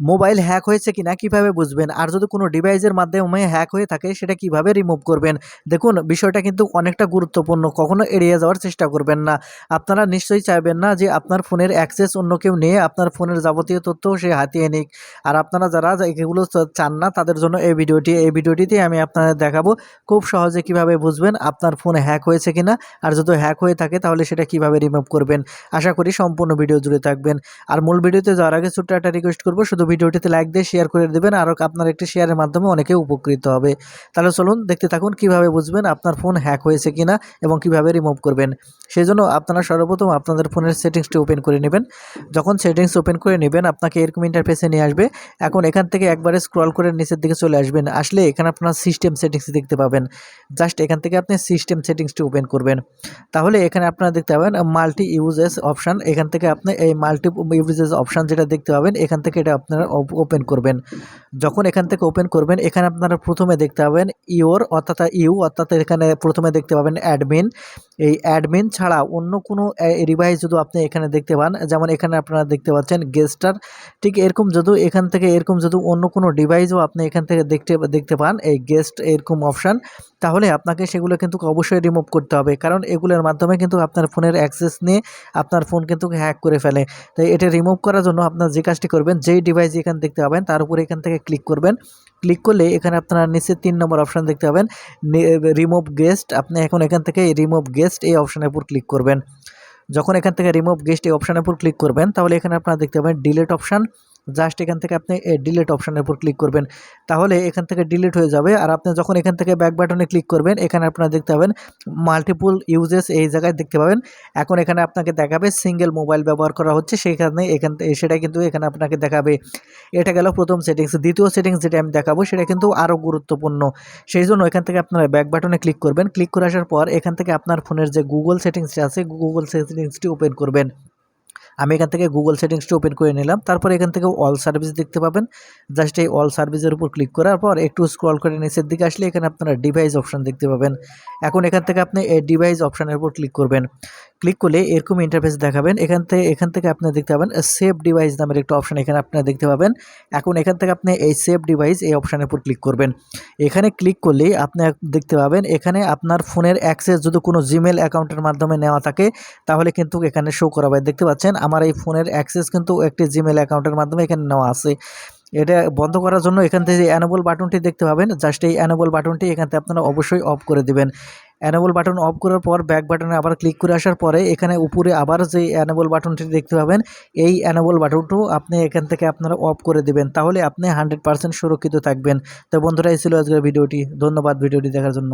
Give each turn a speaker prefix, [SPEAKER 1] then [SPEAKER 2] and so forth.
[SPEAKER 1] Mobile hack হয়েছে কিনা কীভাবে বুঝবেন? আর যদি কোনো ডিভাইসের মাধ্যমে হ্যাক হয়ে থাকে, সেটা কীভাবে রিমুভ করবেন? দেখুন, বিষয়টা কিন্তু অনেকটা গুরুত্বপূর্ণ। কখনো এড়িয়ে যাওয়ার চেষ্টা করবেন না। আপনারা নিশ্চয়ই চাইবেন না যে আপনার ফোনের অ্যাক্সেস অন্য কেউ নিয়ে আপনার ফোনের যাবতীয় তথ্য সে হাতিয়ে নিক। আর আপনারা যারা এগুলো চান না, তাদের জন্য এই ভিডিওটি, এই ভিডিওটিতে আমি আপনাদের দেখাবো খুব সহজে কীভাবে বুঝবেন আপনার ফোন হ্যাক হয়েছে কিনা। আর যদি হ্যাক হয়ে থাকে, তাহলে সেটা কীভাবে রিমুভ করবেন? আশা করি সম্পূর্ণ ভিডিও জুড়ে থাকবেন। আর মূল ভিডিওতে যাওয়ার আগে ছোট্ট একটা রিকোয়েস্ট করব, শুধু ভিডিওটিতে লাইক দিয়ে শেয়ার করে দেবেন। আর আপনার একটি শেয়ারের মাধ্যমে অনেকে উপকৃত হবে। তাহলে চলুন দেখতে থাকুন কীভাবে বুঝবেন আপনার ফোন হ্যাক হয়েছে কিনা এবং কীভাবে রিমুভ করবেন। সেই জন্য আপনারা সর্বপ্রথম আপনাদের ফোনের সেটিংসটি ওপেন করে নেবেন। যখন সেটিংস ওপেন করে নেবেন, আপনাকে এরকম ইন্টারফেসে নিয়ে আসবে। এখন এখান থেকে একবারে স্ক্রল করে নিচের দিকে চলে আসবেন। আসলে এখানে আপনার সিস্টেম সেটিংস দেখতে পাবেন। জাস্ট এখান থেকে আপনি সিস্টেম সেটিংসটি ওপেন করবেন। তাহলে এখানে আপনারা দেখতে পাবেন মাল্টি ইউজেস অপশান এখান থেকে আপনি এই মাল্টি ইউজেস অপশান যেটা দেখতে পাবেন, এখান থেকে এটা আপনারা ওপেন করবেন। যখন এখান থেকে ওপেন করবেন, এখানে আপনারা প্রথমে দেখতে পাবেন ইওর অর্থাৎ ইউ অর্থাৎ এখানে প্রথমে দেখতে পাবেন অ্যাডমিন এই অ্যাডমিন ছাড়া অন্য কোনো ডিভাইস যদি আপনি এখানে দেখতে পান, যেমন এখানে আপনারা দেখতে পাচ্ছেন গেস্টার ঠিক এরকম যদি এখান থেকে, এরকম যদি অন্য কোনো ডিভাইসও আপনি এখান থেকে দেখতে দেখতে পান, এই গেস্ট এরকম অপশান তাহলে আপনাকে সেগুলো কিন্তু অবশ্যই রিমুভ করতে হবে। কারণ এগুলোর মাধ্যমে কিন্তু আপনার ফোনের অ্যাক্সেস নিয়ে আপনার ফোন কিন্তু হ্যাক করে ফেলে। তাই এটা রিমুভ করার জন্য আপনার যে কাজটি করবেন, যেই ডিভাইস এখানে দেখতে পাবেন, তার উপরে এখান থেকে ক্লিক করবেন। ক্লিক করলে এখানে আপনারা নিচে তিন নম্বর অপশান দেখতে পাবেন। রিমুভ গেস্ট আপনি এখন এখান থেকে রিমুভ গেস্ট এই অপশানের উপর ক্লিক করবেন। যখন এখান থেকে রিমুভ গেস্ট এই অপশানের উপর ক্লিক করবেন, তাহলে এখানে আপনারা দেখতে পাবেন ডিলেট অপশান জাস্ট এখান থেকে আপনি ডিলেট অপশানের উপর ক্লিক করবেন। তাহলে এখান থেকে ডিলিট হয়ে যাবে। আর আপনি যখন এখান থেকে ব্যাক বাটনে ক্লিক করবেন, এখানে আপনারা দেখতে পাবেন মাল্টিপুল ইউজেস এই জায়গায় দেখতে পাবেন। এখন এখানে আপনাকে দেখাবে সিঙ্গেল মোবাইল ব্যবহার করা হচ্ছে। সেইখানে এখান, সেটা কিন্তু এখানে আপনাকে দেখাবে। এটা গেল প্রথম সেটিংস দ্বিতীয় সেটিংস যেটা আমি দেখাবো, সেটা কিন্তু আরও গুরুত্বপূর্ণ। সেই জন্য এখান থেকে আপনারা ব্যাক বাটনে ক্লিক করবেন। ক্লিক করে আসার পর এখান থেকে আপনার ফোনের যে গুগল সেটিংসটি আছে গুগল সেটিংসটি ওপেন করবেন। আমি এখান থেকে গুগল সেটিংসটি ওপেন করে নিলাম। তারপর এখান থেকে অল সার্ভিস দেখতে পাবেন। জাস্ট এই অল সার্ভিসের উপর ক্লিক করার পর একটু স্ক্রল করে নিচের দিকে আসলে এখানে আপনারা ডিভাইস অপশান দেখতে পাবেন। এখন এখান থেকে আপনি এই ডিভাইস অপশানের উপর ক্লিক করবেন। ক্লিক করলে এরকম ইন্টারফেস দেখাবেন। এখান থেকে এখান থেকে আপনি দেখতে পাবেন সেভ ডিভাইস নামের একটা অপশান এখানে আপনারা দেখতে পাবেন। এখন এখান থেকে আপনি এই সেভ ডিভাইস এই অপশানের উপর ক্লিক করবেন। এখানে ক্লিক করলেই আপনি দেখতে পাবেন এখানে আপনার ফোনের অ্যাক্সেস যদি কোনো জিমেল অ্যাকাউন্টের মাধ্যমে নেওয়া থাকে, তাহলে কিন্তু এখানে শো করাবে দেখতে পাচ্ছেন? আমার এই ফোনের অ্যাক্সেস কিন্তু একটি জিমেল অ্যাকাউন্টের মাধ্যমে এখানে নেওয়া আছে। এটা বন্ধ করার জন্য এখান থেকে অ্যানোবল বাটনটি দেখতে পাবেন। জাস্ট এই অ্যানোবল বাটনটি এখান থেকে আপনারা অবশ্যই অফ করে দেবেন। অ্যানেবল বাটন অফ করার পর ব্যাক বাটনে আবার ক্লিক করে আসার পরে এখানে উপরে আবার যে অ্যানেবল বাটনটি দেখতে পাবেন, এই অ্যানেবল বাটনটাও আপনি এখান থেকে আপনারা অফ করে দেবেন। তাহলে আপনি হান্ড্রেড সুরক্ষিত থাকবেন। তো বন্ধুরা, এই ছিল আজকের ভিডিওটি। ধন্যবাদ ভিডিওটি দেখার জন্য।